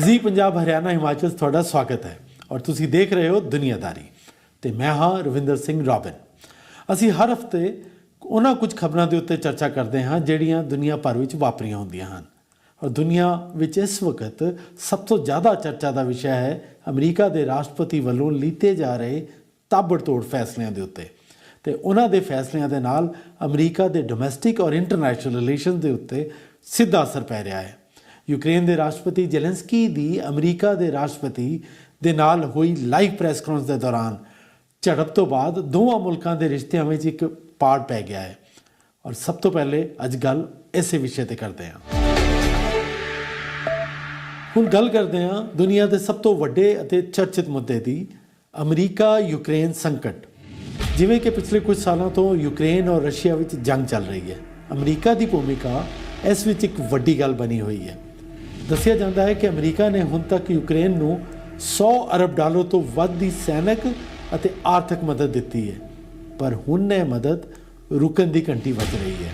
ਜੀ ਪੰਜਾਬ, ਹਰਿਆਣਾ, ਹਿਮਾਚਲ 'ਚ ਤੁਹਾਡਾ ਸਵਾਗਤ ਹੈ ਔਰ ਤੁਸੀਂ ਦੇਖ ਰਹੇ ਹੋ ਦੁਨੀਆਦਾਰੀ। ਤੇ ਮੈਂ ਹਾਂ ਰਵਿੰਦਰ ਸਿੰਘ ਰੋਬਿਨ। ਅਸੀਂ ਹਰ ਹਫ਼ਤੇ ਉਹਨਾਂ ਕੁਝ ਖਬਰਾਂ ਦੇ ਉੱਤੇ ਚਰਚਾ ਕਰਦੇ ਹਾਂ ਜਿਹੜੀਆਂ ਦੁਨੀਆ ਭਰ ਵਿੱਚ ਵਾਪਰੀਆਂ ਹੁੰਦੀਆਂ ਹਨ। ਔਰ ਦੁਨੀਆ ਵਿੱਚ ਇਸ ਵਕਤ ਸਭ ਤੋਂ ਜ਼ਿਆਦਾ ਚਰਚਾ ਦਾ ਵਿਸ਼ਾ ਹੈ ਅਮਰੀਕਾ ਦੇ ਰਾਸ਼ਟਰਪਤੀ ਵੱਲੋਂ ਲੀਤੇ ਜਾ ਰਹੇ ਤਾਬੜਤੋੜ ਫੈਸਲਿਆਂ ਦੇ ਉੱਤੇ। ਤੇ ਉਹਨਾਂ ਦੇ ਫੈਸਲਿਆਂ ਦੇ ਨਾਲ ਅਮਰੀਕਾ ਦੇ ਡੋਮੈਸਟਿਕ ਔਰ ਇੰਟਰਨੈਸ਼ਨਲ ਰਿਲੇਸ਼ਨ ਦੇ ਉੱਤੇ ਸਿੱਧਾ ਅਸਰ ਪੈ ਰਿਹਾ ਹੈ। ਯੂਕਰੇਨ ਦੇ ਰਾਸ਼ਟਰਪਤੀ ਜ਼ੈਲੈਂਸਕੀ ਦੀ, ਅਮਰੀਕਾ ਦੇ ਰਾਸ਼ਟਰਪਤੀ ਦੇ ਨਾਲ ਹੋਈ ਲਾਈਵ ਪ੍ਰੈਸ ਕਾਨਫਰੰਸ ਦੇ ਦੌਰਾਨ। ਝੜਪ ਤੋਂ ਬਾਅਦ ਦੋਵਾਂ ਮੁਲਕਾਂ ਦੇ ਰਿਸ਼ਤਿਆਂ ਵਿੱਚ ਇੱਕ ਪਾੜ ਪੈ ਗਿਆ ਹੈ। ਔਰ ਸਭ ਤੋਂ ਪਹਿਲੇ ਅੱਜ ਗੱਲ ਇਸੇ ਵਿਸ਼ੇ ਤੇ ਕਰਦੇ ਹਾਂ। ਹੁਣ ਗੱਲ ਕਰਦੇ ਹਾਂ ਦੁਨੀਆ ਦੇ ਸਭ ਤੋਂ ਵੱਡੇ ਅਤੇ ਚਰਚਿਤ ਮੁੱਦੇ ਦੀ, ਅਮਰੀਕਾ ਯੂਕਰੇਨ ਸੰਕਟ। ਜਿਵੇਂ ਕਿ ਪਿਛਲੇ ਕੁਝ ਸਾਲਾਂ ਤੋਂ ਯੂਕਰੇਨ ਔਰ ਰਸ਼ੀਆ ਵਿੱਚ ਜੰਗ ਚੱਲ ਰਹੀ ਹੈ। ਅਮਰੀਕਾ ਦੀ ਭੂਮਿਕਾ ਇਸ ਵਿੱਚ ਇੱਕ ਵੱਡੀ ਗੱਲ ਬਣੀ ਹੋਈ ਹੈ। ਦੱਸਿਆ ਜਾਂਦਾ ਹੈ ਕਿ ਅਮਰੀਕਾ ਨੇ ਹੁਣ ਤੱਕ ਯੂਕਰੇਨ ਨੂੰ 100 ਅਰਬ ਡਾਲਰ ਤੋਂ ਵੱਧ ਦੀ ਸੈਨਿਕ ਅਤੇ ਆਰਥਿਕ ਮਦਦ ਦਿੱਤੀ ਹੈ, ਪਰ ਹੁਣ ਇਹ ਮਦਦ ਰੁਕਣ ਦੀ ਘੰਟੀ ਵੱਜ ਰਹੀ ਹੈ।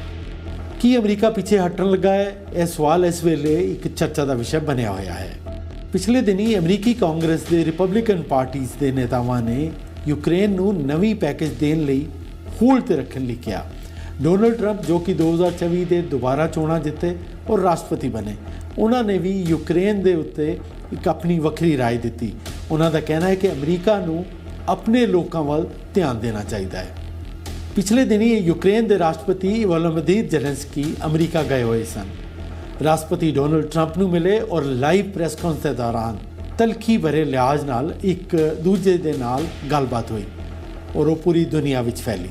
ਕੀ ਅਮਰੀਕਾ ਪਿੱਛੇ ਹਟਣ ਲੱਗਾ ਹੈ? ਇਹ ਸਵਾਲ ਇਸ ਵੇਲੇ ਇੱਕ ਚਰਚਾ ਦਾ ਵਿਸ਼ਾ ਬਣਿਆ ਹੋਇਆ ਹੈ। ਪਿਛਲੇ ਦਿਨੀ ਅਮਰੀਕੀ ਕਾਂਗਰਸ ਦੇ ਰਿਪਬਲਿਕਨ ਪਾਰਟੀਆਂ ਦੇ ਨੇਤਾਵਾਂ ਨੇ ਯੂਕਰੇਨ ਨੂੰ ਨਵੀਂ ਪੈਕੇਜ ਦੇਣ ਲਈ ਹੋਲਡ ਤੇ ਰੱਖਣ ਲਈ ਕਿਹਾ। ਡੋਨਲਡ ਟਰੰਪ ਜੋ ਕਿ 2024 ਦੇ ਦੁਬਾਰਾ ਚੋਣਾਂ ਜਿੱਤੇ ਔਰ ਰਾਸ਼ਟਰਪਤੀ ਬਣੇ। ਉਹਨਾਂ ਨੇ ਵੀ ਯੂਕਰੇਨ ਦੇ ਉੱਤੇ ਇੱਕ ਆਪਣੀ ਵੱਖਰੀ رائے ਦਿੱਤੀ ਉਹਨਾਂ ਦਾ ਕਹਿਣਾ ਹੈ ਕਿ ਅਮਰੀਕਾ ਨੂੰ ਆਪਣੇ ਲੋਕਾਂ ਵੱਲ ਧਿਆਨ ਦੇਣਾ ਚਾਹੀਦਾ ਹੈ ਪਿਛਲੇ ਦਿਨੀ ਯੂਕਰੇਨ ਦੇ ਰਾਸ਼ਟਰਪਤੀ ਵਲੋਦੀਮੀਰ ਜ਼ੈਲੈਂਸਕੀ ਅਮਰੀਕਾ ਗਏ ਹੋਏ ਸਨ ਰਾਸ਼ਟਰਪਤੀ ਡੋਨਲਡ ਟਰੰਪ ਨੂੰ ਮਿਲੇ ਔਰ ਲਾਈਵ ਪ੍ਰੈਸ ਕਾਨਫਰੰਸ ਦੇ ਦੌਰਾਨ ਤਲਖੀ ਭਰੇ ਲਿਹਾਜ਼ ਨਾਲ ਇੱਕ ਦੂਜੇ ਦੇ ਨਾਲ ਗੱਲਬਾਤ ਹੋਈ ਔਰ ਉਹ ਪੂਰੀ ਦੁਨੀਆ ਵਿੱਚ ਫੈਲੀ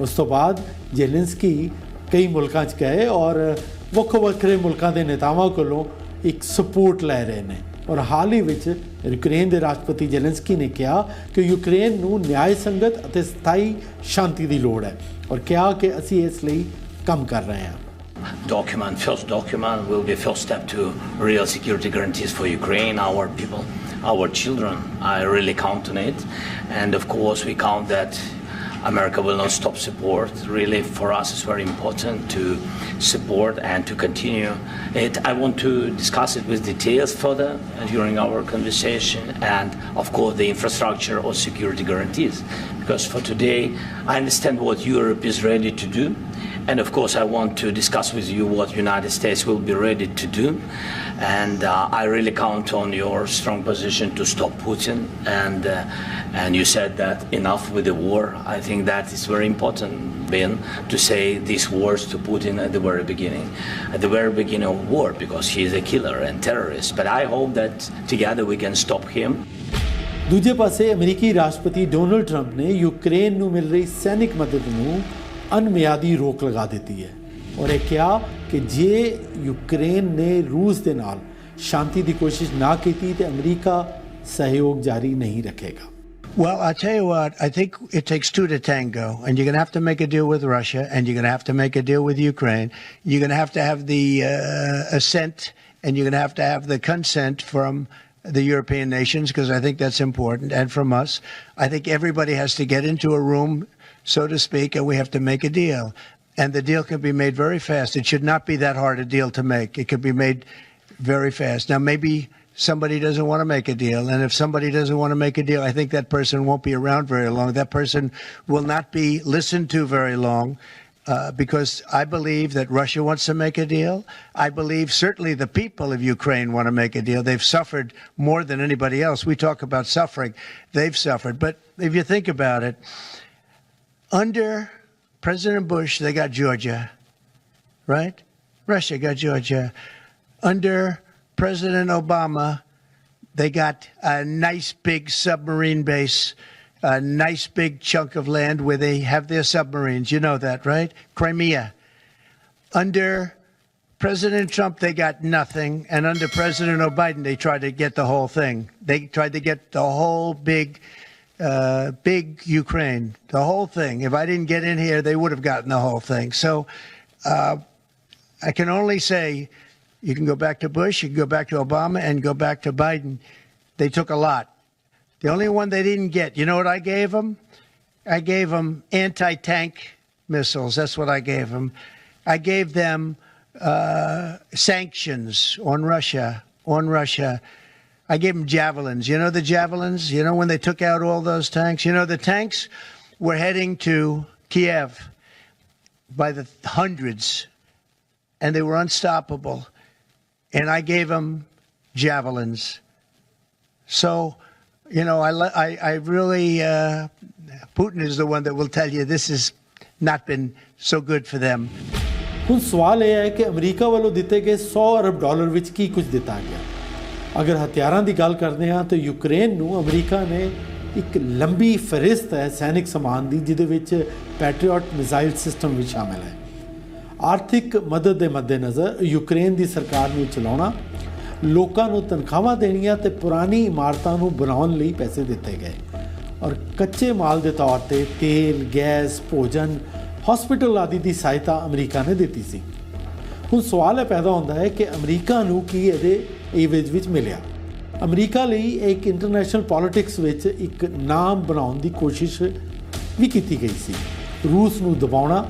ਉਸ ਤੋਂ ਬਾਅਦ ਜ਼ੈਲੈਂਸਕੀ ਕਈ ਮੁਲਕਾਂ 'ਚ ਗਏ ਔਰ ਵੱਖ ਵੱਖਰੇ ਮੁਲਕਾਂ ਦੇ ਨੇਤਾਵਾਂ ਕੋਲੋਂ ਇੱਕ ਸਪੋਰਟ ਲੈ ਰਹੇ ਨੇ ਔਰ ਹਾਲ ਹੀ ਵਿੱਚ ਯੂਕਰੇਨ ਦੇ ਰਾਸ਼ਟਰਪਤੀ ਜ਼ੈਲੈਂਸਕੀ ਨੇ ਕਿਹਾ ਕਿ ਯੂਕਰੇਨ ਨੂੰ ਨਿਆਂ ਸੰਗਤ ਅਤੇ ਸਥਾਈ ਸ਼ਾਂਤੀ ਦੀ ਲੋੜ ਹੈ ਔਰ ਕਿਹਾ ਕਿ ਅਸੀਂ ਇਸ ਲਈ ਕੰਮ ਕਰ ਰਹੇ ਹਾਂ document, first document will be first step to real security guarantees for Ukraine, our people, our children. I really count on it. And of course, we count that America will not stop support. Really, for us, it's very important to support and to continue it. I want to discuss it with details further during our conversation, and of course, the infrastructure or security guarantees. Because for today, I understand what Europe is ready to do. And of course, I want to discuss with you what United States will be ready to do. And uh, I really count on your strong position to stop Putin. And, uh, and you said that enough with the war. I think that is very important, Ben, to say these words to Putin at the very beginning, at the very beginning of war, because he is a killer and terrorist. But I hope that together we can stop him. ਦੂਜੇ ਪਾਸੇ ਅਮਰੀਕੀ ਰਾਸ਼ਟਰਪਤੀ Donald Trump ਨੇ Ukraine ਨੂੰ ਮਿਲ ਰਹੀ ਸੈਨਿਕ ਮਦਦ ਨੂੰ ਅਨਮਿਆਦੀ ਰੋਕ ਲਗਾ ਦਿੱਤੀ ਹੈ ਔਰ ਇਹ ਕਿਹਾ ਕਿ ਜੇ ਯੂਕਰੇਨ ਨੇ ਰੂਸ ਦੇ ਨਾਲ ਸ਼ਾਂਤੀ ਦੀ ਕੋਸ਼ਿਸ਼ ਨਾ ਕੀਤੀ ਤੇ ਅਮਰੀਕਾ ਸਹਿਯੋਗ ਜਾਰੀ ਨਹੀਂ ਰੱਖੇਗਾ Well, I'll tell you what, I think it takes two to tango, and you're going to have to make a deal with Russia, and you're going to have to make a deal with Ukraine. You're going to have to have the uh, assent, and you're going to have to have the consent from the European nations, because I think that's important, and from us. I think everybody has to get into a room, so to speak, and we have to make a deal. And the deal can be made very fast. It should not be that hard a deal to make. It could be made very fast. Now, maybe somebody doesn't want to make a deal. And if somebody doesn't want to make a deal, I think that person won't be around very long. That person will not be listened to very long. Uh, because I believe that Russia wants to make a deal. I believe certainly the people of Ukraine want to make a deal. They've suffered more than anybody else. We talk about suffering. They've suffered. But if you think about it, under President Bush, they got Georgia, right? Russia got Georgia. Under President Obama, they got a nice big submarine base, a nice big chunk of land where they have their submarines. You know that, right? Crimea. Under President Trump, they got nothing. And under President Biden, they tried to get the whole thing. They tried to get the whole big, uh, big Ukraine, the whole thing. If I didn't get in here, they would have gotten the whole thing. So uh, I can only say you can go back to Bush, you can go back to Obama, and go back to Biden. They took a lot. The only one they didn't get, you know what I gave them? I gave them anti tank missiles. That's what I gave them. I gave them uh, sanctions on Russia, on Russia. I gave them javelins. You know the javelins? You know when they took out all those tanks? You know the tanks were heading to Kiev by the hundreds, and they were unstoppable. And I gave them javelins. So, you know, I, I, I really, uh, Putin is the one that will tell you this has not been so good for them. ਹੁਣ ਸਵਾਲ ਇਹ ਹੈ ਕਿ America ਵੱਲੋਂ ਦਿੱਤੇ ਗਏ 100 ਅਰਬ dollar ਵਿੱਚ ਕੀ ਕੁਝ ਦਿੱਤਾ ਗਿਆ ਅਗਰ ਹਥਿਆਰਾਂ ਦੀ ਗੱਲ ਕਰਦੇ ਹਾਂ ਤਾਂ ਯੂਕਰੇਨ ਨੂੰ ਅਮਰੀਕਾ ਨੇ ਇੱਕ ਲੰਬੀ ਫਹਿਰਿਸਤ ਹੈ ਸੈਨਿਕ ਸਮਾਨ ਦੀ ਜਿਹਦੇ ਵਿੱਚ ਪੈਟਰੀਅਟ ਮਿਜ਼ਾਈਲ ਸਿਸਟਮ ਵੀ ਸ਼ਾਮਲ ਹੈ ਆਰਥਿਕ ਮਦਦ ਦੇ ਮੱਦੇਨਜ਼ਰ ਯੂਕਰੇਨ ਦੀ ਸਰਕਾਰ ਨੂੰ ਚਲਾਉਣਾ ਲੋਕਾਂ ਨੂੰ ਤਨਖਾਹਾਂ ਦੇਣੀਆਂ ਤੇ ਪੁਰਾਣੀ ਇਮਾਰਤਾਂ ਨੂੰ ਬਣਾਉਣ ਲਈ ਪੈਸੇ ਦਿੱਤੇ ਗਏ। ਔਰ ਕੱਚੇ ਮਾਲ ਦੇ ਤੌਰ ਤੇ ਤੇਲ, ਗੈਸ, ਭੋਜਨ ਹਸਪੀਟਲ ਆਦਿ ਦੀ ਸਹਾਇਤਾ ਅਮਰੀਕਾ ਨੇ ਦਿੱਤੀ ਸੀ। ਹੁਣ ਸਵਾਲ ਇਹ ਪੈਦਾ ਹੁੰਦਾ ਹੈ ਕਿ ਅਮਰੀਕਾ ਨੂੰ ਕੀ ਇਹਦੇ ਏਵੇਜ ਵਿੱਚ ਮਿਲਿਆ? ਅਮਰੀਕਾ ਲਈ ਇੱਕ ਇੰਟਰਨੈਸ਼ਨਲ ਪੋਲਿਟਿਕਸ ਵਿੱਚ ਇੱਕ ਨਾਮ ਬਣਾਉਣ ਦੀ ਕੋਸ਼ਿਸ਼ ਵੀ ਕੀਤੀ ਗਈ ਸੀ। ਰੂਸ ਨੂੰ ਦਬਾਉਣਾ,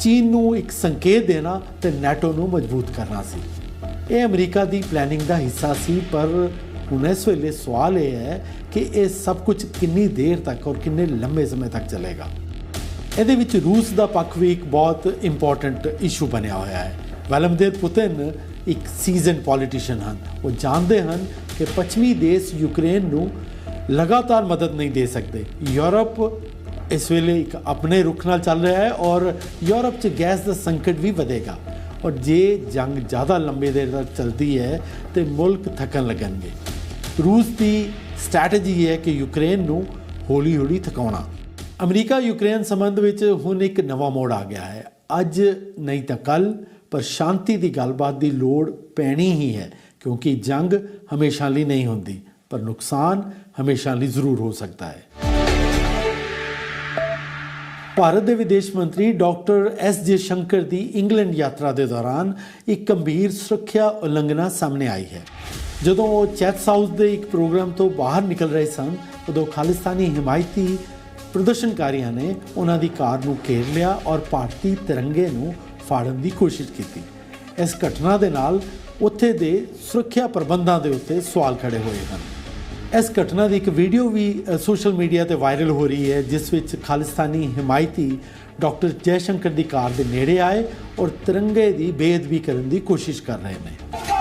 ਚੀਨ ਨੂੰ ਇੱਕ ਸੰਕੇਤ ਦੇਣਾ ਤੇ ਨੈਟੋ ਨੂੰ ਮਜ਼ਬੂਤ ਕਰਨਾ ਸੀ। ਇਹ ਅਮਰੀਕਾ ਦੀ ਪਲੈਨਿੰਗ ਦਾ ਹਿੱਸਾ ਸੀ, ਪਰ ਹੁਣ ਇਸ ਵੇਲੇ ਸਵਾਲ ਇਹ ਹੈ ਕਿ ਇਹ ਸਭ ਕੁਝ ਕਿੰਨੀ ਦੇਰ ਤੱਕ ਔਰ ਕਿੰਨੇ ਲੰਬੇ ਸਮੇਂ ਤੱਕ ਚੱਲੇਗਾ? ਇਹਦੇ ਵਿੱਚ ਰੂਸ ਦਾ ਪੱਖ ਵੀ ਇੱਕ ਬਹੁਤ ਇੰਪੋਰਟੈਂਟ ਇਸ਼ੂ ਬਣਿਆ ਹੋਇਆ ਹੈ। ਵਲਮਦੀਰ ਪੁਤਿਨ ਇੱਕ ਸੀਜ਼ਨ ਪੋਲੀਟੀਸ਼ੀਅਨ ਹਨ। ਉਹ ਜਾਣਦੇ ਹਨ ਕਿ ਪੱਛਮੀ ਦੇਸ਼ ਯੂਕਰੇਨ ਨੂੰ ਲਗਾਤਾਰ ਮਦਦ ਨਹੀਂ ਦੇ ਸਕਦੇ। ਯੂਰਪ ਇਸ ਵੇਲੇ ਇੱਕ ਆਪਣੇ ਰੁਖ ਨਾਲ ਚੱਲ ਰਿਹਾ ਹੈ ਔਰ ਯੂਰਪ 'ਚ ਗੈਸ ਦਾ ਸੰਕਟ ਵੀ ਵਧੇਗਾ। ਔਰ ਜੇ ਜੰਗ ਜ਼ਿਆਦਾ ਲੰਬੇ ਦੇਰ ਤੱਕ ਚੱਲਦੀ ਹੈ ਤੇ ਮੁਲਕ ਥੱਕਣ ਲੱਗਣਗੇ। ਰੂਸ ਦੀ ਸਟ੍ਰੈਟਜੀ ਹੈ ਕਿ ਯੂਕਰੇਨ ਨੂੰ ਹੌਲੀ-ਹੌਲੀ ਥਕਾਉਣਾ। ਅਮਰੀਕਾ ਯੂਕਰੇਨ ਸੰਬੰਧ ਵਿੱਚ ਹੁਣ ਇੱਕ ਨਵਾਂ ਮੋੜ ਆ ਗਿਆ ਹੈ। ਅੱਜ ਨਹੀਂ ਤਾਂ ਕੱਲ ਪਰ ਸ਼ਾਂਤੀ ਦੀ ਗੱਲਬਾਤ ਦੀ ਲੋੜ ਪੈਣੀ ਹੀ ਹੈ, ਕਿਉਂਕਿ ਜੰਗ ਹਮੇਸ਼ਾ ਲਈ ਨਹੀਂ ਹੁੰਦੀ, ਪਰ ਨੁਕਸਾਨ ਹਮੇਸ਼ਾ ਲਈ ਜ਼ਰੂਰ ਹੋ ਸਕਦਾ ਹੈ। ਭਾਰਤ ਦੇ ਵਿਦੇਸ਼ ਮੰਤਰੀ ਡਾਕਟਰ ਐਸ ਜੇ ਸ਼ੰਕਰ ਦੀ ਇੰਗਲੈਂਡ ਯਾਤਰਾ ਦੇ ਦੌਰਾਨ ਇੱਕ ਗੰਭੀਰ ਸੁਰੱਖਿਆ ਉਲੰਘਣਾ ਸਾਹਮਣੇ ਆਈ ਹੈ। ਜਦੋਂ ਉਹ ਚੈਥ ਹਾਊਸ ਦੇ ਇੱਕ ਪ੍ਰੋਗਰਾਮ ਤੋਂ ਬਾਹਰ ਨਿਕਲ ਰਹੇ ਸਨ, ਉਦੋਂ ਖਾਲਿਸਤਾਨੀ ਹਮਾਇਤੀ ਪ੍ਰਦਰਸ਼ਨਕਾਰੀਆਂ ਨੇ ਉਹਨਾਂ ਦੀ ਕਾਰ ਨੂੰ ਘੇਰ ਲਿਆ ਔਰ ਭਾਰਤੀ ਤਿਰੰਗੇ ਨੂੰ ਫਾੜਨ ਦੀ ਕੋਸ਼ਿਸ਼ ਕੀਤੀ। ਇਸ ਘਟਨਾ ਦੇ ਨਾਲ ਉੱਥੇ ਦੇ ਸੁਰੱਖਿਆ ਪ੍ਰਬੰਧਾਂ ਦੇ ਉੱਤੇ ਸਵਾਲ ਖੜੇ ਹੋਏ ਹਨ। ਇਸ ਘਟਨਾ ਦੀ ਇੱਕ ਵੀਡੀਓ ਵੀ ਸੋਸ਼ਲ ਮੀਡੀਆ ਤੇ ਵਾਇਰਲ ਹੋ ਰਹੀ ਹੈ, ਜਿਸ ਵਿੱਚ ਖਾਲਿਸਤਾਨੀ ਹਮਾਇਤੀ ਡਾਕਟਰ ਜੈਸ਼ੰਕਰ ਦੀ ਕਾਰ ਦੇ ਨੇੜੇ ਆਏ ਔਰ ਤਿਰੰਗੇ ਦੀ ਬੇਅਦਬੀ ਕਰਨ ਦੀ ਕੋਸ਼ਿਸ਼ ਕਰ ਰਹੇ ਨੇ।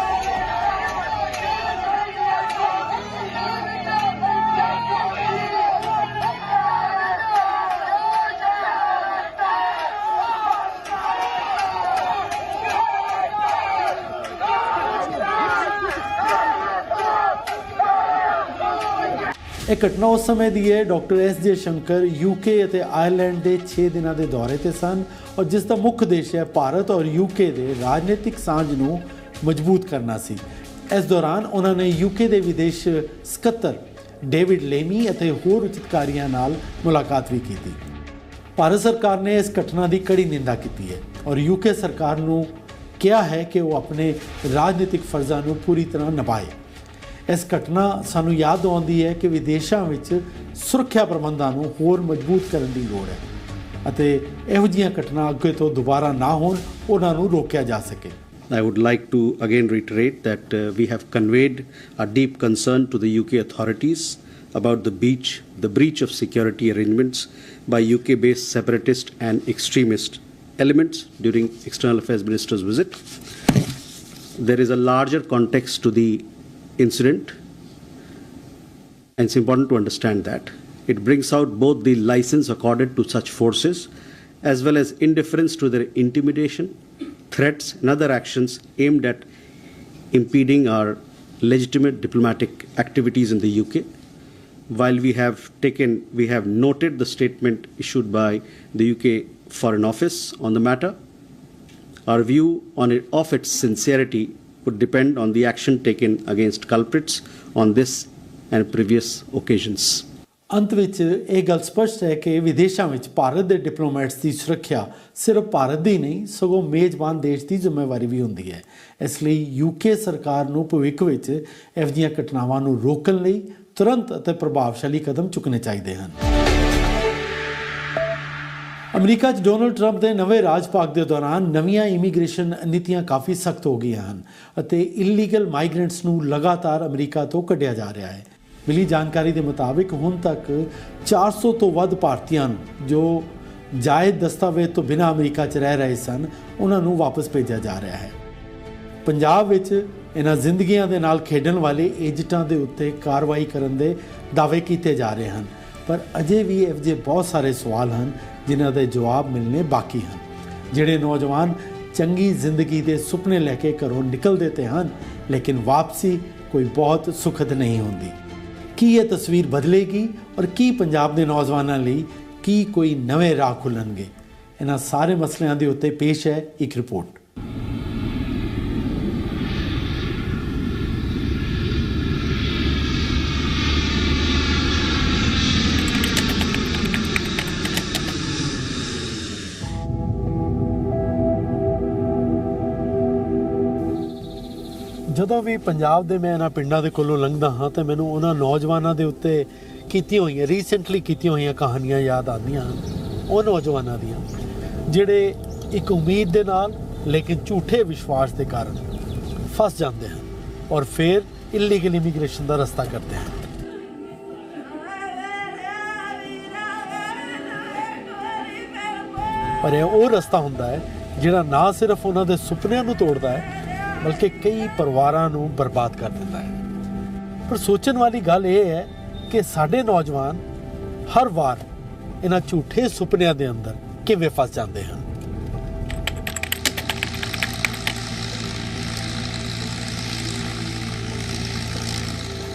ਇਹ ਘਟਨਾ ਉਸ ਸਮੇਂ ਦੀ ਹੈ, ਡਾਕਟਰ ਐਸ ਜੇ ਸ਼ੰਕਰ ਯੂਕੇ ਅਤੇ ਆਇਰਲੈਂਡ ਦੇ 6 ਦਿਨਾਂ ਦੇ ਦੌਰੇ ਤੇ ਸਨ ਔਰ ਜਿਸ ਦਾ ਮੁੱਖ ਉਦੇਸ਼ ਹੈ ਭਾਰਤ ਔਰ ਯੂਕੇ ਦੇ ਰਾਜਨੀਤਿਕ ਸਾਂਝ ਨੂੰ ਮਜ਼ਬੂਤ ਕਰਨਾ ਸੀ। ਇਸ ਦੌਰਾਨ ਉਹਨਾਂ ਨੇ ਯੂਕੇ ਦੇ ਵਿਦੇਸ਼ ਸਕੱਤਰ ਡੇਵਿਡ ਲੇਮੀ ਅਤੇ ਹੋਰ ਉਚਿਤਕਾਰੀਆਂ ਨਾਲ ਮੁਲਾਕਾਤ ਵੀ ਕੀਤੀ। ਭਾਰਤ ਸਰਕਾਰ ਨੇ ਇਸ ਘਟਨਾ ਦੀ ਕੜੀ ਨਿੰਦਾ ਕੀਤੀ ਹੈ ਔਰ ਯੂਕੇ ਸਰਕਾਰ ਨੂੰ ਕਿਹਾ ਹੈ ਕਿ ਉਹ ਆਪਣੇ ਰਾਜਨੀਤਿਕ ਫਰਜ਼ਾਂ ਨੂੰ ਪੂਰੀ ਤਰ੍ਹਾਂ ਨਿਭਾਏ। ਇਸ ਘਟਨਾ ਸਾਨੂੰ ਯਾਦ ਦਿਵਾਉਂਦੀ ਹੈ ਕਿ ਵਿਦੇਸ਼ਾਂ ਵਿੱਚ ਸੁਰੱਖਿਆ ਪ੍ਰਬੰਧਾਂ ਨੂੰ ਹੋਰ ਮਜ਼ਬੂਤ ਕਰਨ ਦੀ ਲੋੜ ਹੈ ਅਤੇ ਇਹੋ ਜਿਹੀਆਂ ਘਟਨਾ ਅੱਗੇ ਤੋਂ ਦੁਬਾਰਾ ਨਾ ਹੋਣ ਉਹਨਾਂ ਨੂੰ ਰੋਕਿਆ ਜਾ ਸਕੇ I would like to again reiterate that uh, we have conveyed our deep concern to the UK authorities about the breach, the breach of security arrangements by UK-based separatist and extremist elements during External Affairs Minister's visit. There is a larger context to the incident, and it's important to understand that. It brings out both the license accorded to such forces as well as indifference to their intimidation, threats, and other actions aimed at impeding our legitimate diplomatic activities in the UK. While we have taken, we have noted the statement issued by the UK Foreign Office on the matter. Our view on it, of its sincerity would depend on the action taken against culprits on this and previous occasions. ਅੰਤ ਵਿੱਚ ਇਹ ਗੱਲ ਸਪਸ਼ਟ ਹੈ ਕਿ ਵਿਦੇਸ਼ਾਂ ਵਿੱਚ ਭਾਰਤ ਦੇ ਡਿਪਲੋਮੈਟਸ ਦੀ ਸੁਰੱਖਿਆ ਸਿਰਫ ਭਾਰਤ ਦੀ ਨਹੀਂ, ਸਗੋਂ ਮੇਜ਼ਬਾਨ ਦੇਸ਼ ਦੀ ਜ਼ਿੰਮੇਵਾਰੀ ਵੀ ਹੁੰਦੀ ਹੈ ਇਸ ਲਈ ਯੂਕੇ ਸਰਕਾਰ ਨੂੰ ਭਵਿੱਖ ਵਿੱਚ ਇਹੋ ਜਿਹੀਆਂ ਘਟਨਾਵਾਂ ਨੂੰ ਰੋਕਣ ਲਈ ਤੁਰੰਤ ਅਤੇ ਪ੍ਰਭਾਵਸ਼ਾਲੀ ਕਦਮ ਚੁੱਕਣੇ ਚਾਹੀਦੇ ਹਨ ਅਮਰੀਕਾ 'ਚ ਡੋਨਲਡ ਟਰੰਪ ਦੇ ਨਵੇਂ ਰਾਜ ਭਾਗ ਦੇ ਦੌਰਾਨ ਨਵੀਆਂ ਇਮੀਗ੍ਰੇਸ਼ਨ ਨੀਤੀਆਂ ਕਾਫੀ ਸਖਤ ਹੋ ਗਈਆਂ ਹਨ ਅਤੇ ਇਲੀਗਲ ਮਾਈਗ੍ਰੈਂਟਸ ਨੂੰ ਲਗਾਤਾਰ ਅਮਰੀਕਾ ਤੋਂ ਕੱਢਿਆ ਜਾ ਰਿਹਾ ਹੈ। ਮਿਲੀ ਜਾਣਕਾਰੀ ਦੇ ਮੁਤਾਬਿਕ ਹੁਣ ਤੱਕ 400 ਤੋਂ ਵੱਧ ਭਾਰਤੀਆਂ ਨੂੰ ਜੋ ਜਾਇਜ਼ ਦਸਤਾਵੇਜ਼ ਤੋਂ ਬਿਨਾਂ ਅਮਰੀਕਾ 'ਚ ਰਹਿ ਰਹੇ ਸਨ, ਉਹਨਾਂ ਨੂੰ ਵਾਪਸ ਭੇਜਿਆ ਜਾ ਰਿਹਾ ਹੈ। ਪੰਜਾਬ ਵਿੱਚ ਇਹਨਾਂ ਜ਼ਿੰਦਗੀਆਂ ਦੇ ਨਾਲ ਖੇਡਣ ਵਾਲੇ ਏਜੰਟਾਂ ਦੇ ਉੱਤੇ ਕਾਰਵਾਈ ਕਰਨ ਦੇ ਦਾਅਵੇ ਕੀਤੇ ਜਾ ਰਹੇ ਹਨ, ਪਰ ਅਜੇ ਵੀ ਇਹੋ ਜਿਹੇ ਬਹੁਤ ਸਾਰੇ ਸਵਾਲ ਹਨ ਜਿਨ੍ਹਾਂ ਦੇ ਜਵਾਬ ਮਿਲਣੇ ਬਾਕੀ ਹਨ। ਜਿਹੜੇ ਨੌਜਵਾਨ ਚੰਗੀ ਜ਼ਿੰਦਗੀ ਦੇ ਸੁਪਨੇ ਲੈ ਕੇ ਘਰੋਂ ਨਿਕਲਦੇ ਤੇ ਹਨ, ਲੇਕਿਨ ਵਾਪਸੀ ਕੋਈ ਬਹੁਤ ਸੁਖਦ ਨਹੀਂ ਹੁੰਦੀ। ਕੀ ਇਹ ਤਸਵੀਰ ਬਦਲੇਗੀ ਔਰ ਕੀ ਪੰਜਾਬ ਦੇ ਨੌਜਵਾਨਾਂ ਲਈ ਕੀ ਕੋਈ ਨਵੇਂ ਰਾਹ ਖੁੱਲਣਗੇ? ਇਹਨਾਂ ਸਾਰੇ ਮਸਲਿਆਂ ਦੇ ਉੱਤੇ ਪੇਸ਼ ਹੈ ਇੱਕ ਰਿਪੋਰਟ। ਜਦੋਂ ਵੀ ਪੰਜਾਬ ਦੇ ਮੈਂ ਇਹਨਾਂ ਪਿੰਡਾਂ ਦੇ ਕੋਲੋਂ ਲੰਘਦਾ ਹਾਂ ਤਾਂ ਮੈਨੂੰ ਉਹਨਾਂ ਨੌਜਵਾਨਾਂ ਦੇ ਉੱਤੇ ਕੀਤੀਆਂ ਹੋਈਆਂ ਰੀਸੈਂਟਲੀ ਕੀਤੀਆਂ ਹੋਈਆਂ ਕਹਾਣੀਆਂ ਯਾਦ ਆਉਂਦੀਆਂ ਹਨ। ਉਹ ਨੌਜਵਾਨਾਂ ਦੀਆਂ, ਜਿਹੜੇ ਇੱਕ ਉਮੀਦ ਦੇ ਨਾਲ ਲੇਕਿਨ ਝੂਠੇ ਵਿਸ਼ਵਾਸ ਦੇ ਕਾਰਨ ਫਸ ਜਾਂਦੇ ਹਨ ਔਰ ਫਿਰ ਇਲੀਗਲ ਇਮੀਗ੍ਰੇਸ਼ਨ ਦਾ ਰਸਤਾ ਕਰਦੇ ਹਨ। ਪਰ ਇਹ ਉਹ ਰਸਤਾ ਹੁੰਦਾ ਹੈ ਜਿਹੜਾ ਨਾ ਸਿਰਫ ਉਹਨਾਂ ਦੇ ਸੁਪਨਿਆਂ ਨੂੰ ਤੋੜਦਾ ਹੈ ਬਲਕਿ ਕਈ ਪਰਿਵਾਰਾਂ ਨੂੰ ਬਰਬਾਦ ਕਰ ਦਿੰਦਾ ਹੈ। ਪਰ ਸੋਚਣ ਵਾਲੀ ਗੱਲ ਇਹ ਹੈ ਕਿ ਸਾਡੇ ਨੌਜਵਾਨ ਹਰ ਵਾਰ ਇਹਨਾਂ ਝੂਠੇ ਸੁਪਨਿਆਂ ਦੇ ਅੰਦਰ ਕਿਵੇਂ ਫਸ ਜਾਂਦੇ ਹਨ।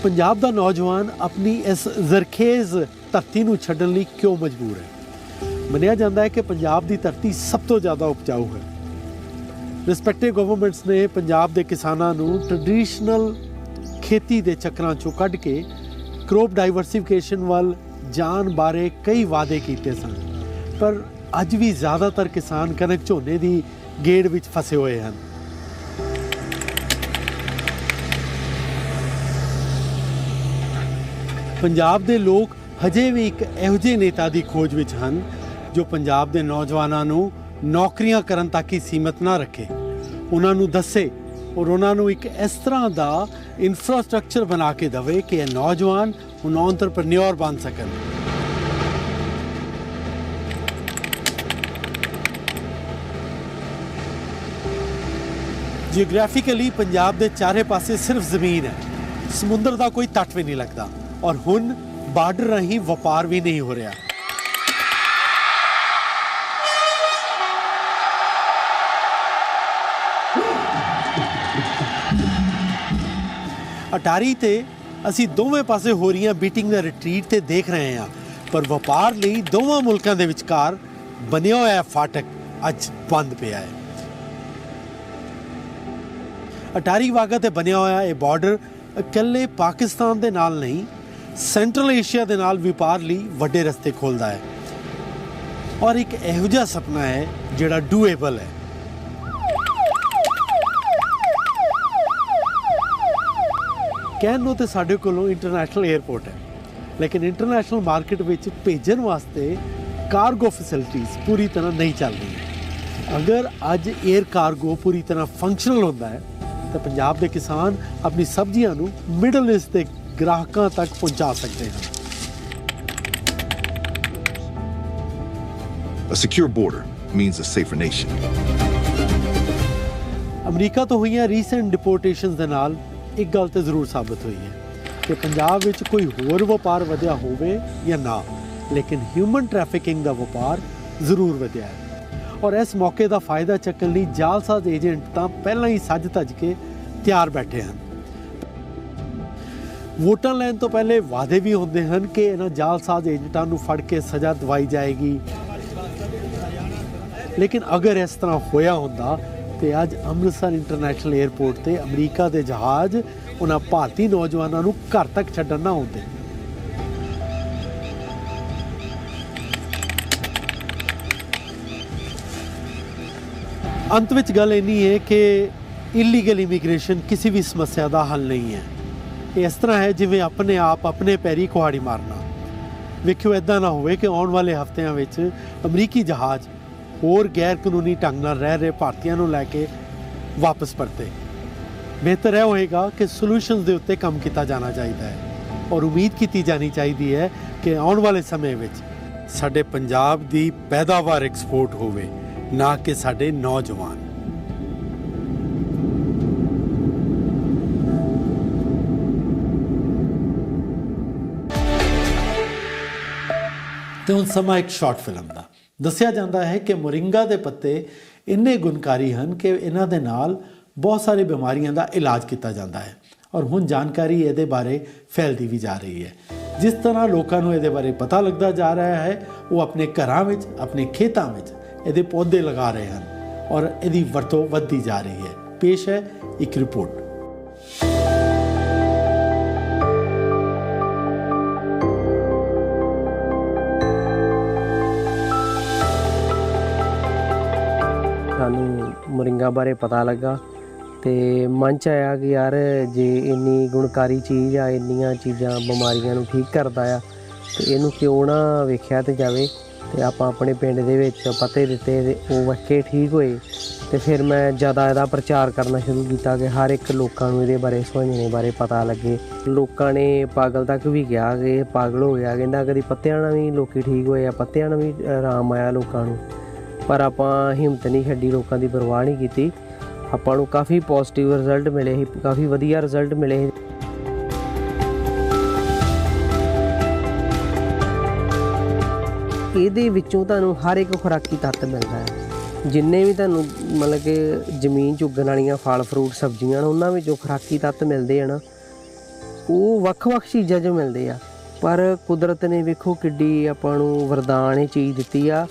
ਪੰਜਾਬ ਦਾ ਨੌਜਵਾਨ ਆਪਣੀ ਇਸ ਜ਼ਰਖੇਜ਼ ਧਰਤੀ ਨੂੰ ਛੱਡਣ ਲਈ ਕਿਉਂ ਮਜਬੂਰ ਹੈ? ਮੰਨਿਆ ਜਾਂਦਾ ਹੈ ਕਿ ਪੰਜਾਬ ਦੀ ਧਰਤੀ ਸਭ ਤੋਂ ਜ਼ਿਆਦਾ ਉਪਜਾਊ ਹੈ। ਰਿਸਪੈਕਟਿਵ ਗਵਰਨਮੈਂਟਸ ਨੇ ਪੰਜਾਬ ਦੇ ਕਿਸਾਨਾਂ ਨੂੰ ਟ੍ਰੈਡੀਸ਼ਨਲ ਖੇਤੀ ਦੇ ਚੱਕਰਾਂ ਚੋਂ ਕੱਢ ਕੇ ਕ੍ਰੌਪ ਡਾਈਵਰਸਿਫਿਕੇਸ਼ਨ ਵੱਲ ਜਾਣ ਬਾਰੇ ਕਈ ਵਾਅਦੇ ਕੀਤੇ ਸਨ। ਪਰ ਅੱਜ ਵੀ ਜ਼ਿਆਦਾਤਰ ਕਿਸਾਨ ਕਣਕ ਝੋਨੇ ਦੀ ਗੇੜ ਵਿੱਚ ਫਸੇ ਹੋਏ ਹਨ। ਪੰਜਾਬ ਦੇ ਲੋਕ ਹਜੇ ਵੀ ਇੱਕ ਇਹੋ ਜਿਹੇ ਨੇਤਾ ਦੀ ਖੋਜ ਵਿੱਚ ਹਨ ਜੋ ਪੰਜਾਬ ਦੇ ਨੌਜਵਾਨਾਂ ਨੂੰ ਨੌਕਰੀਆਂ ਕਰਨ ਤੱਕ ਹੀ ਸੀਮਤ ਨਾ ਰੱਖੇ। ਉਹਨਾਂ ਨੂੰ ਦੱਸੇ ਔਰ ਉਹਨਾਂ ਨੂੰ ਇੱਕ ਇਸ ਤਰ੍ਹਾਂ ਦਾ ਇਨਫਰਾਸਟ੍ਰਕਚਰ ਬਣਾ ਕੇ ਦੇਵੇ ਕਿ ਇਹ ਨੌਜਵਾਨ ਹੁਣ ਐਂਟਰਪ੍ਰੈਨਿਓਰ ਬਣ ਸਕਣ। ਜੀਓਗ੍ਰਾਫਿਕਲੀ ਪੰਜਾਬ ਦੇ ਚਾਰੇ ਪਾਸੇ ਸਿਰਫ ਜ਼ਮੀਨ ਹੈ। ਸਮੁੰਦਰ ਦਾ ਕੋਈ ਤੱਟ ਵੀ ਨਹੀਂ ਲੱਗਦਾ। ਔਰ ਹੁਣ ਬਾਰਡਰ ਰਾਹੀਂ ਵਪਾਰ ਵੀ ਨਹੀਂ ਹੋ ਰਿਹਾ। ਅਟਾਰੀ ਤੇ ਅਸੀਂ ਦੋਵੇਂ ਪਾਸੇ ਹੋ ਰਹੀਆਂ ਬੀਟਿੰਗ ਦਾ ਰਿਟਰੀਟ ਤੇ ਦੇਖ ਰਹੇ ਹਾਂ। ਪਰ ਵਪਾਰ ਲਈ ਦੋਵਾਂ ਮੁਲਕਾਂ ਦੇ ਵਿਚਕਾਰ ਬਣਿਆ ਹੋਇਆ ਫਾਟਕ ਅੱਜ ਬੰਦ ਪਿਆ ਹੈ। ਅਟਾਰੀ ਵਾਗਾ ਤੇ ਬਣਿਆ ਹੋਇਆ ਇਹ ਬਾਰਡਰ ਇਕੱਲੇ ਪਾਕਿਸਤਾਨ ਦੇ ਨਾਲ ਨਹੀਂ ਸੈਂਟਰਲ ਏਸ਼ੀਆ ਦੇ ਨਾਲ ਵਪਾਰ ਲਈ ਵੱਡੇ ਰਸਤੇ ਖੋਲਦਾ ਹੈ। ਔਰ ਇੱਕ ਇਹੋ ਜਿਹਾ ਸੁਪਨਾ ਹੈ ਜਿਹੜਾ ਡੂਏਬਲ ਹੈ। ਕਹਿਣ ਨੂੰ ਤੇ ਸਾਡੇ ਕੋਲੋਂ ਇੰਟਰਨੈਸ਼ਨਲ 에ਅਰਪੋਰਟ ਹੈ। ਲੇਕਿਨ ਇੰਟਰਨੈਸ਼ਨਲ ਮਾਰਕੀਟ ਵਿੱਚ ਭੇਜਣ ਵਾਸਤੇ ਕਾਰਗੋ ਫੈਸਿਲਿਟੀਆਂ ਪੂਰੀ ਤਰ੍ਹਾਂ ਨਹੀਂ ਚੱਲ ਰਹੀਆਂ। ਅਗਰ ਅੱਜ 에ਅਰ ਕਾਰਗੋ ਪੂਰੀ ਤਰ੍ਹਾਂ ਫੰਕਸ਼ਨਲ ਹੁੰਦਾ ਹੈ ਤਾਂ ਪੰਜਾਬ ਦੇ ਕਿਸਾਨ ਆਪਣੀ ਸਬਜ਼ੀਆਂ ਨੂੰ ਮਿਡਲ ਈਸਟ ਦੇ ਗ੍ਰਾਹਕਾਂ ਤੱਕ ਪਹੁੰਚਾ ਸਕਦੇ ਹਨ। A secure border means a safer nation. America ਤੋਂ ਹੋਈਆਂ ਰੀਸੈਂਟ ਡਿਪੋਰਟੇਸ਼ਨਸ ਦੇ ਨਾਲ ਇੱਕ ਗੱਲ ਤੇ ਜ਼ਰੂਰ ਸਾਬਤ ਹੋਈ ਹੈ ਕਿ ਪੰਜਾਬ ਵਿੱਚ ਕੋਈ ਹੋਰ ਵਪਾਰ ਵਧਿਆ ਹੋਵੇ ਜਾਂ ਨਾ, ਲੇਕਿਨ ਹਿਊਮਨ ਟ੍ਰੈਫਿਕਿੰਗ ਦਾ ਵਪਾਰ ਜ਼ਰੂਰ ਵਧਿਆ ਹੈ। ਔਰ ਇਸ ਮੌਕੇ ਦਾ ਫਾਇਦਾ ਚੱਕਣ ਲਈ ਜਾਲਸਾਜ਼ ਏਜੰਟ ਤਾਂ ਪਹਿਲਾਂ ਹੀ ਸੱਜ ਧੱਜ ਕੇ ਤਿਆਰ ਬੈਠੇ ਹਨ। ਵੋਟਾਂ ਲੈਣ ਤੋਂ ਪਹਿਲੇ ਵਾਅਦੇ ਵੀ ਹੁੰਦੇ ਹਨ ਕਿ ਇਹਨਾਂ ਜਾਲਸਾਜ਼ ਏਜੰਟਾਂ ਨੂੰ ਫੜ ਕੇ ਸਜ਼ਾ ਦਵਾਈ ਜਾਏਗੀ। ਲੇਕਿਨ ਅਗਰ ਇਸ ਤਰ੍ਹਾਂ ਹੋਇਆ ਹੁੰਦਾ ਤੇ ਅੱਜ ਅੰਮ੍ਰਿਤਸਰ ਇੰਟਰਨੈਸ਼ਨਲ 에ਅਰਪੋਰਟ ਤੇ ਅਮਰੀਕਾ ਦੇ ਜਹਾਜ਼, ਉਹਨਾਂ ਭਾਰਤੀ ਨੌਜਵਾਨਾਂ ਨੂੰ ਘਰ ਤੱਕ ਛੱਡਣ ਨਾ ਆਉਂਦੇ। ਅੰਤ ਵਿੱਚ ਗੱਲ ਇੰਨੀ ਹੈ ਕਿ ਇਲੀਗਲ ਇਮੀਗ੍ਰੇਸ਼ਨ ਕਿਸੇ ਵੀ ਸਮੱਸਿਆ ਦਾ ਹੱਲ ਨਹੀਂ ਹੈ। ਇਹ ਇਸ ਤਰ੍ਹਾਂ ਹੈ ਜਿਵੇਂ ਆਪਣੇ ਆਪ ਆਪਣੇ ਪੈਰੀ ਕੁਹਾੜੀ ਮਾਰਨਾ। ਵੇਖਿਓ ਇਦਾਂ ਨਾ ਹੋਵੇ ਕਿ ਆਉਣ ਵਾਲੇ ਹਫ਼ਤਿਆਂ ਵਿੱਚ ਅਮਰੀਕੀ ਜਹਾਜ਼ ਹੋਰ ਗੈਰ ਕਾਨੂੰਨੀ ਢੰਗ ਨਾਲ ਰਹਿ ਰਹੇ ਭਾਰਤੀਆਂ ਨੂੰ ਲੈ ਕੇ ਵਾਪਸ ਪਰਤੇ। ਬਿਹਤਰ ਇਹ ਹੋਏਗਾ ਕਿ ਸੋਲੂਸ਼ਨਸ ਦੇ ਉੱਤੇ ਕੰਮ ਕੀਤਾ ਜਾਣਾ ਚਾਹੀਦਾ ਹੈ ਔਰ ਉਮੀਦ ਕੀਤੀ ਜਾਣੀ ਚਾਹੀਦੀ ਹੈ ਕਿ ਆਉਣ ਵਾਲੇ ਸਮੇਂ ਵਿੱਚ ਸਾਡੇ ਪੰਜਾਬ ਦੀ ਪੈਦਾਵਾਰ ਐਕਸਪੋਰਟ ਹੋਵੇ, ਨਾ ਕਿ ਸਾਡੇ ਨੌਜਵਾਨ। ਤੇ ਹੁਣ ਸਮਾਂ ਇੱਕ ਸ਼ਾਰਟ ਫਿਲਮ ਦਾ। ਦੱਸਿਆ ਜਾਂਦਾ ਹੈ ਕਿ ਮੋਰਿੰਗਾ ਦੇ ਪੱਤੇ ਇੰਨੇ ਗੁਣਕਾਰੀ ਹਨ ਕਿ ਇਹਨਾਂ ਦੇ ਨਾਲ ਬਹੁਤ ਸਾਰੇ ਬਿਮਾਰੀਆਂ ਦਾ ਇਲਾਜ ਕੀਤਾ ਜਾਂਦਾ ਹੈ। ਔਰ ਹੁਣ ਜਾਣਕਾਰੀ ਇਹਦੇ ਬਾਰੇ ਫੈਲਦੀ ਵੀ ਜਾ ਰਹੀ ਹੈ। ਜਿਸ ਤਰ੍ਹਾਂ ਲੋਕਾਂ ਨੂੰ ਇਹਦੇ ਬਾਰੇ ਪਤਾ ਲੱਗਦਾ ਜਾ ਰਿਹਾ ਹੈ, ਉਹ ਆਪਣੇ ਘਰਾਂ ਵਿੱਚ, ਆਪਣੇ ਖੇਤਾਂ ਵਿੱਚ ਇਹਦੇ ਪੌਦੇ ਲਗਾ ਰਹੇ ਹਨ ਔਰ ਇਹਦੀ ਵਰਤੋਂ ਵੱਧਦੀ ਜਾ ਰਹੀ ਹੈ। ਪੇਸ਼ ਹੈ ਇੱਕ ਰਿਪੋਰਟ। ਮੋਰਿੰਗਾ ਬਾਰੇ ਪਤਾ ਲੱਗਾ ਤੇ ਮਨ ਚ ਆਇਆ ਕਿ ਯਾਰ ਜੇ ਇੰਨੀ ਗੁਣਕਾਰੀ ਚੀਜ਼ ਆ, ਇੰਨੀਆਂ ਚੀਜ਼ਾਂ ਬਿਮਾਰੀਆਂ ਨੂੰ ਠੀਕ ਕਰਦਾ ਆ, ਤੇ ਇਹਨੂੰ ਕਿਉਂ ਨਾ ਵੇਖਿਆ ਤੇ ਜਾਵੇ ਤੇ ਆਪਾਂ ਆਪਣੇ ਪਿੰਡ ਦੇ ਵਿੱਚ ਪਤੇ ਦਿੱਤੇ ਤੇ ਉਹ ਵਕੇ ਠੀਕ ਹੋਏ ਤੇ ਫਿਰ ਮੈਂ ਜ਼ਿਆਦਾ ਇਹਦਾ ਪ੍ਰਚਾਰ ਕਰਨਾ ਸ਼ੁਰੂ ਕੀਤਾ ਕਿ ਹਰ ਇੱਕ ਲੋਕਾਂ ਨੂੰ ਇਹਦੇ ਬਾਰੇ ਸਮਝਣੇ ਬਾਰੇ ਪਤਾ ਲੱਗੇ। ਲੋਕਾਂ ਨੇ ਪਾਗਲ ਤੱਕ ਵੀ ਕਿਹਾ ਕਿ ਪਾਗਲ ਹੋ ਗਿਆ, ਕਹਿੰਦਾ ਕਦੀ ਪੱਤਿਆਂ ਨਾਲ ਵੀ ਲੋਕੀ ਠੀਕ ਹੋਏ ਆ, ਪੱਤਿਆਂ ਨਾਲ ਵੀ ਆਰਾਮ ਆਇਆ ਲੋਕਾਂ ਨੂੰ। ਪਰ ਆਪਾਂ ਹਿੰਮਤ ਨਹੀਂ ਛੱਡੀ, ਲੋਕਾਂ ਦੀ ਪਰਵਾਹ ਨਹੀਂ ਕੀਤੀ। ਆਪਾਂ ਨੂੰ ਕਾਫੀ ਪੋਜ਼ਿਟਿਵ ਰਿਜ਼ਲਟ ਮਿਲੇ ਸੀ, ਕਾਫੀ ਵਧੀਆ ਰਿਜ਼ਲਟ ਮਿਲੇ ਸੀ। ਇਹਦੇ ਵਿੱਚੋਂ ਤੁਹਾਨੂੰ ਹਰ ਇੱਕ ਖੁਰਾਕੀ ਤੱਤ ਮਿਲਦਾ ਹੈ। ਜਿੰਨੇ ਵੀ ਤੁਹਾਨੂੰ ਮਤਲਬ ਕਿ ਜ਼ਮੀਨ 'ਚ ਉੱਗਣ ਵਾਲੀਆਂ ਫਲ ਫਰੂਟ ਸਬਜ਼ੀਆਂ ਨੇ, ਉਹਨਾਂ ਵਿੱਚੋਂ ਖੁਰਾਕੀ ਤੱਤ ਮਿਲਦੇ ਆ ਨਾ। ਉਹ ਵੱਖ-ਵੱਖ ਚੀਜ਼ਾਂ 'ਚ ਮਿਲਦੇ ਆ। ਪਰ ਕੁਦਰਤ ਨੇ ਵੇਖੋ ਕਿੱਡੀ ਆਪਾਂ ਨੂੰ ਵਰਦਾਨ ਇਹ ਚੀਜ਼ ਦਿੱਤੀ ਆ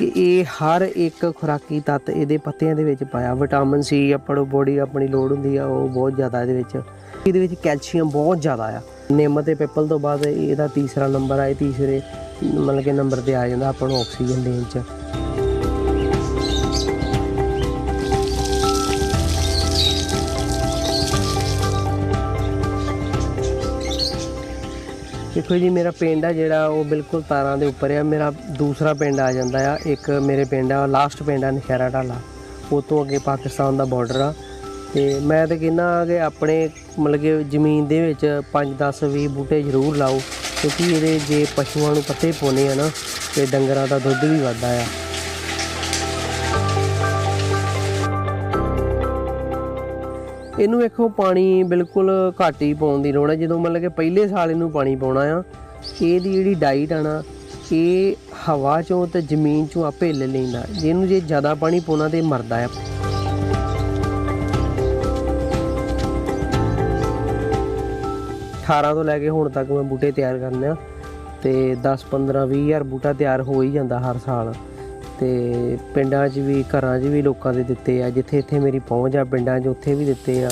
ਕਿ ਇਹ ਹਰ ਇੱਕ ਖੁਰਾਕੀ ਤੱਤ ਇਹਦੇ ਪੱਤਿਆਂ ਦੇ ਵਿੱਚ ਪਾਇਆ। ਵਿਟਾਮਿਨ ਸੀ, ਆਪਾਂ ਨੂੰ ਬੋਡੀ ਆਪਣੀ ਲੋੜ ਹੁੰਦੀ ਆ, ਉਹ ਬਹੁਤ ਜ਼ਿਆਦਾ ਇਹਦੇ ਵਿੱਚ। ਇਹਦੇ ਵਿੱਚ ਕੈਲਸ਼ੀਅਮ ਬਹੁਤ ਜ਼ਿਆਦਾ ਆ। ਨਿੰਮ ਤੇ ਪਿੱਪਲ ਤੋਂ ਬਾਅਦ ਇਹਦਾ ਤੀਸਰਾ ਨੰਬਰ ਆ, ਇਹ ਤੀਸਰੇ ਮਤਲਬ ਕਿ ਨੰਬਰ ਤੇ ਆ ਜਾਂਦਾ, ਆਪਾਂ ਨੂੰ ਆਕਸੀਜਨ ਦੇਣ ਚ। ਦੇਖੋ ਜੀ, ਮੇਰਾ ਪਿੰਡ ਆ ਜਿਹੜਾ, ਉਹ ਬਿਲਕੁਲ ਤਾਰਾਂ ਦੇ ਉੱਪਰ ਆ। ਮੇਰਾ ਦੂਸਰਾ ਪਿੰਡ ਆ ਜਾਂਦਾ ਆ। ਇੱਕ ਮੇਰੇ ਪਿੰਡ ਆ ਲਾਸਟ ਪਿੰਡ ਆ ਨਸ਼ਹਿਰਾ ਢਾਲਾ। ਉਹ ਤੋਂ ਅੱਗੇ ਪਾਕਿਸਤਾਨ ਦਾ ਬਾਰਡਰ ਆ। ਤੇ ਮੈਂ ਤਾਂ ਕਹਿੰਦਾ ਕਿ ਆਪਣੇ, ਮਤਲਬ ਕਿ ਜ਼ਮੀਨ ਦੇ ਵਿੱਚ 5 10 20 ਬੂਟੇ ਜ਼ਰੂਰ ਲਾਓ। ਕਿਉਂਕਿ ਇਹਦੇ ਜੇ ਪਸ਼ੂਆਂ ਨੂੰ ਪੱਤੇ ਪਾਉਣੇ ਆ ਨਾ, ਤੇ ਡੰਗਰਾਂ ਦਾ ਦੁੱਧ ਵੀ ਵੱਧਦਾ ਆ। ਇਹਨੂੰ ਵੇਖੋ, ਪਾਣੀ ਬਿਲਕੁਲ ਘੱਟ ਹੀ ਪਾਉਣ ਦੀ ਲੋੜ ਹੈ। ਜਦੋਂ ਮਤਲਬ ਕਿ ਪਹਿਲੇ ਸਾਲ ਇਹਨੂੰ ਪਾਣੀ ਪਾਉਣਾ ਆ, ਇਹਦੀ ਜਿਹੜੀ ਡਾਈਟ ਆ ਨਾ, ਇਹ ਹਵਾ ਚੋਂ ਤੇ ਜ਼ਮੀਨ ਚੋਂ ਆਪੇ ਲੈ ਲੈਂਦਾ। ਜਿਹਨੂੰ ਜੇ ਜ਼ਿਆਦਾ ਪਾਣੀ ਪਾਉਣਾ ਤੇ ਇਹ ਮਰਦਾ ਆ। ਅਠਾਰਾਂ ਤੋਂ ਲੈ ਕੇ ਹੁਣ ਤੱਕ ਮੈਂ ਬੂਟੇ ਤਿਆਰ ਕਰਨੇ ਆ ਤੇ 10 15 20 ਹਜ਼ਾਰ ਬੂਟਾ ਤਿਆਰ ਹੋ ਹੀ ਜਾਂਦਾ ਹਰ ਸਾਲ। ਤੇ ਪਿੰਡਾਂ 'ਚ ਵੀ, ਘਰਾਂ 'ਚ ਵੀ ਲੋਕਾਂ ਦੇ ਦਿੱਤੇ ਆ, ਜਿੱਥੇ ਇੱਥੇ ਮੇਰੀ ਪਹੁੰਚ ਆ, ਪਿੰਡਾਂ 'ਚ ਉੱਥੇ ਵੀ ਦਿੱਤੇ ਆ।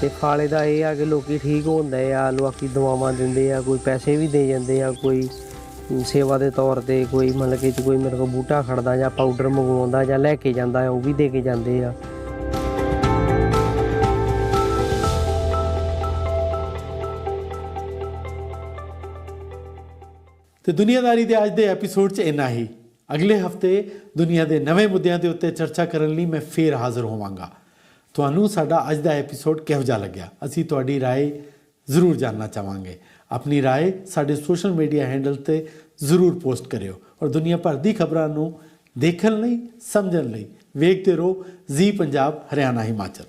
ਤੇ ਫਾਲੇ ਦਾ ਇਹ ਆ ਕਿ ਲੋਕੀ ਠੀਕ ਹੁੰਦੇ ਆ, ਲੋਕੀ ਦਵਾਵਾਂ ਦਿੰਦੇ ਆ, ਕੋਈ ਪੈਸੇ ਵੀ ਦੇ ਜਾਂਦੇ ਆ, ਕੋਈ ਸੇਵਾ ਦੇ ਤੌਰ ਤੇ ਕੋਈ ਮਤਲਬ ਕਿ ਕੋਈ ਮੇਰੇ ਕੋਲ ਬੂਟਾ ਖੜਦਾ ਜਾਂ ਪਾਊਡਰ ਮੰਗਵਾਉਂਦਾ ਜਾਂ ਲੈ ਕੇ ਜਾਂਦਾ ਉਹ ਵੀ ਦੇ ਕੇ ਜਾਂਦੇ ਆ। ਤੇ ਦੁਨੀਆਦਾਰੀ ਦੇ ਅੱਜ ਦੇ ਐਪੀਸੋਡ 'ਚ ਇੰਨਾ ਹੀ ਅਗਲੇ ਹਫਤੇ ਦੁਨੀਆ ਦੇ ਨਵੇਂ ਮੁੱਦਿਆਂ ਦੇ ਉੱਤੇ ਚਰਚਾ ਕਰਨ ਲਈ ਮੈਂ ਫੇਰ ਹਾਜ਼ਰ ਹੋਵਾਂਗਾ ਤੁਹਾਨੂੰ ਸਾਡਾ ਅੱਜ ਦਾ ਐਪੀਸੋਡ ਕਿਹੋ ਜਿਹਾ ਲੱਗਿਆ ਅਸੀਂ ਤੁਹਾਡੀ رائے ਜ਼ਰੂਰ ਜਾਨਣਾ ਚਾਹਾਂਗੇ ਆਪਣੀ رائے ਸਾਡੇ ਸੋਸ਼ਲ ਮੀਡੀਆ ਹੈਂਡਲ ਤੇ ਜ਼ਰੂਰ ਪੋਸਟ ਕਰਿਓ ਔਰ ਦੁਨੀਆ ਭਰ ਦੀ ਖਬਰਾਂ ਨੂੰ ਦੇਖਣ ਲਈ ਸਮਝਣ ਲਈ ਵੇਖਦੇ ਰਹੋ ਜ਼ੀ ਪੰਜਾਬ ਹਰਿਆਣਾ ਹਿਮਾਚਲ